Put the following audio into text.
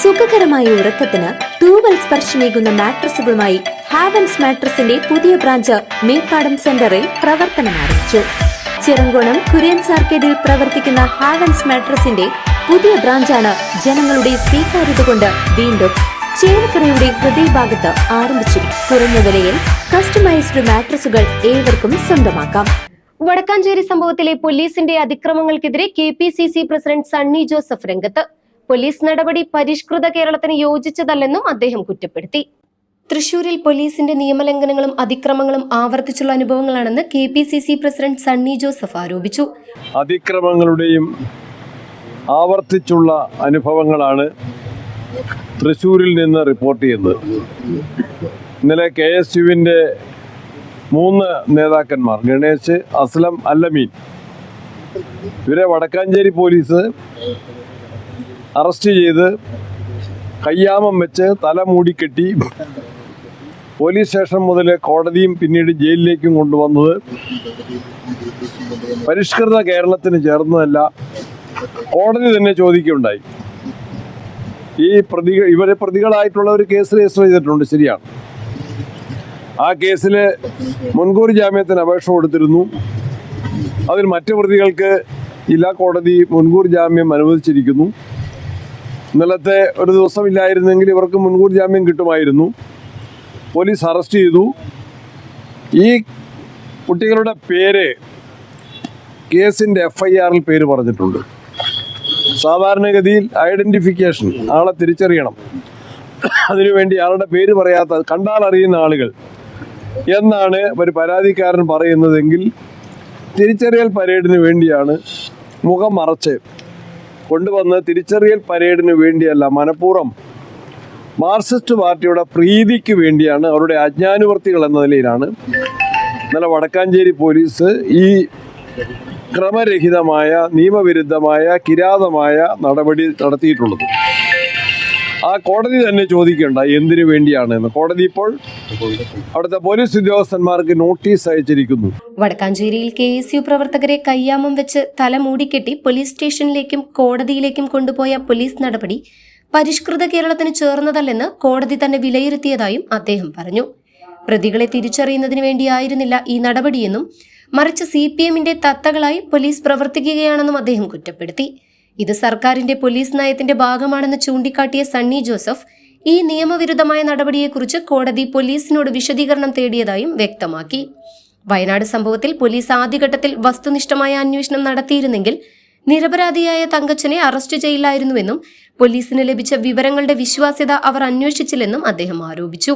സുഖകരമായ ഉറക്കത്തിന് തൂവൽ സ്പർശമേകുന്ന മാട്രസുകളുമായി ഹാവൻസ് മാട്രസിന്റെ പുതിയ ബ്രാഞ്ച് മേപ്പാടം സെന്ററിൽ പ്രവർത്തനം ആരംഭിച്ചു. ചിറങ്കോണം കുര്യൻ സാർക്കേഡിൽ പ്രവർത്തിക്കുന്ന ഹാവൻസ് മാട്രസിന്റെ പുതിയ ബ്രാഞ്ചാണ് ജനങ്ങളുടെ സ്വീകാര്യത കൊണ്ട് വീണ്ടും ചേലക്കരയുടെ ഹൃദയഭാഗത്ത് ആരംഭിച്ചിരിക്കും കുറഞ്ഞ വിലയിൽ കസ്റ്റമൈസ്ഡ് മാട്രസുകൾ ഏവർക്കും സ്വന്തമാക്കാം. വടക്കാഞ്ചേരി സംഭവത്തിലെ പോലീസിന്റെ അതിക്രമങ്ങൾക്കെതിരെ K P C C president Sunny Joseph രംഗത്ത് പോലീസ് നടപടി പരിഷ്കൃത കേരളത്തിന് യോജിച്ചതല്ലെന്നും അദ്ദേഹം കുറ്റപ്പെടുത്തി. തൃശൂരിൽ പോലീസിന്റെ നിയമലംഘനങ്ങളും അതിക്രമങ്ങളും ആവർത്തിച്ചുള്ള അനുഭവങ്ങളാണെന്ന് K P C C president Sunny Joseph ആരോപിച്ചു. അതിക്രമങ്ങളുടെയും ആവർത്തിച്ചുള്ള അനുഭവങ്ങളാണ് തൃശൂരിൽ നിന്ന് റിപ്പോർട്ട് ചെയ്യുന്നത്. ഇന്നലെ കെ എസ് യുവിന്റെ മൂന്ന് നേതാക്കന്മാർ ഗണേശ് അസ്ലം അല്ലമീൻ ഇവരെ വടക്കാഞ്ചേരി പോലീസ് അറസ്റ്റ് ചെയ്ത് കയ്യാമം വെച്ച് തല മൂടിക്കെട്ടി പോലീസ് സ്റ്റേഷൻ മുതൽ കോടതിയും പിന്നീട് ജയിലിലേക്കും കൊണ്ടുവന്നത് പരിഷ്കൃത കേരളത്തിന് ചേർന്നതല്ല. കോടതി തന്നെ ചോദിക്കുകയുണ്ടായി. ഈ പ്രതി ഇവരെ പ്രതികളായിട്ടുള്ള ഒരു കേസ് രജിസ്റ്റർ ചെയ്തിട്ടുണ്ട് ശരിയാണ്. ആ കേസിൽ മുൻകൂർ ജാമ്യത്തിന് അപേക്ഷ കൊടുത്തിരുന്നു. അതിൽ മറ്റു പ്രതികൾക്ക് ജില്ലാ കോടതി മുൻകൂർ ജാമ്യം അനുവദിച്ചിരിക്കുന്നു. ഇന്നലത്തെ ഒരു ദിവസം ഇല്ലായിരുന്നെങ്കിൽ ഇവർക്ക് മുൻകൂർ ജാമ്യം കിട്ടുമായിരുന്നു. പോലീസ് അറസ്റ്റ് ചെയ്തു. ഈ കുട്ടികളുടെ പേര് കേസിന്റെ എഫ് ഐ ആറിൽ പേര് പറഞ്ഞിട്ടുണ്ട്. സാധാരണഗതിയിൽ ഐഡന്റിഫിക്കേഷൻ ആളെ തിരിച്ചറിയണം. അതിനുവേണ്ടി ആളുടെ പേര് പറയാത്ത കണ്ടാൽ അറിയുന്ന ആളുകൾ. എന്നാണ് ഒരു പരാതിക്കാരൻ പറയുന്നതെങ്കിൽ തിരിച്ചറിയൽ പരേഡിന് വേണ്ടിയാണ് മുഖം മറച്ച് കൊണ്ടുവന്ന് തിരിച്ചറിയൽ പരേഡിന് വേണ്ടിയല്ല മനഃപൂർവം മാർസിസ്റ്റ് പാർട്ടിയുടെ പ്രീതിക്ക് വേണ്ടിയാണ് അവരുടെ അജ്ഞാനുവർത്തികൾ എന്ന നിലയിലാണ്. ഇന്നലെ വടക്കാഞ്ചേരി പോലീസ് ഈ ക്രമരഹിതമായ നിയമവിരുദ്ധമായ കിരാതമായ നടപടി നടത്തിയിട്ടുള്ളത്. ആ കോടതി തന്നെ ചോദിക്കേണ്ട എന്തിനു വേണ്ടിയാണ് എന്ന്. കോടതി ഇപ്പോൾ അവിടുത്തെ പോലീസ് ഉദ്യോഗസ്ഥന്മാർക്ക് നോട്ടീസ് അയച്ചിരിക്കുന്നു. വടക്കാഞ്ചേരിയിൽ കെ എസ് യു പ്രവർത്തകരെ കയ്യാമം വെച്ച് തല മൂടിക്കെട്ടി പോലീസ് സ്റ്റേഷനിലേക്കും കോടതിയിലേക്കും കൊണ്ടുപോയ പോലീസ് നടപടി പരിഷ്കൃത കേരളത്തിന് ചേർന്നതല്ലെന്ന് കോടതി തന്നെ വിലയിരുത്തിയതായും അദ്ദേഹം പറഞ്ഞു. പ്രതികളെ തിരിച്ചറിയുന്നതിന് വേണ്ടിയായിരുന്നില്ല ഈ നടപടിയെന്നും മറിച്ച് സി പി എമ്മിന്റെ തത്തകളായി പോലീസ് പ്രവർത്തിക്കുകയാണെന്നും അദ്ദേഹം കുറ്റപ്പെടുത്തി. ഇത് സർക്കാരിന്റെ പോലീസ് നയത്തിന്റെ ഭാഗമാണെന്ന് ചൂണ്ടിക്കാട്ടിയ സണ്ണി ജോസഫ് ഈ നിയമവിരുദ്ധമായ നടപടിയെക്കുറിച്ച് കോടതി പോലീസിനോട് വിശദീകരണം തേടിയതായും വ്യക്തമാക്കി. വയനാട് സംഭവത്തിൽ പോലീസ് ആദ്യഘട്ടത്തിൽ വസ്തുനിഷ്ഠമായ അന്വേഷണം നടത്തിയിരുന്നെങ്കിൽ നിരപരാധിയായ തങ്കച്ചനെ അറസ്റ്റ് ചെയ്യില്ലായിരുന്നുവെന്നും പോലീസിന് ലഭിച്ച വിവരങ്ങളുടെ വിശ്വാസ്യത അവർ അന്വേഷിച്ചില്ലെന്നും അദ്ദേഹം ആരോപിച്ചു.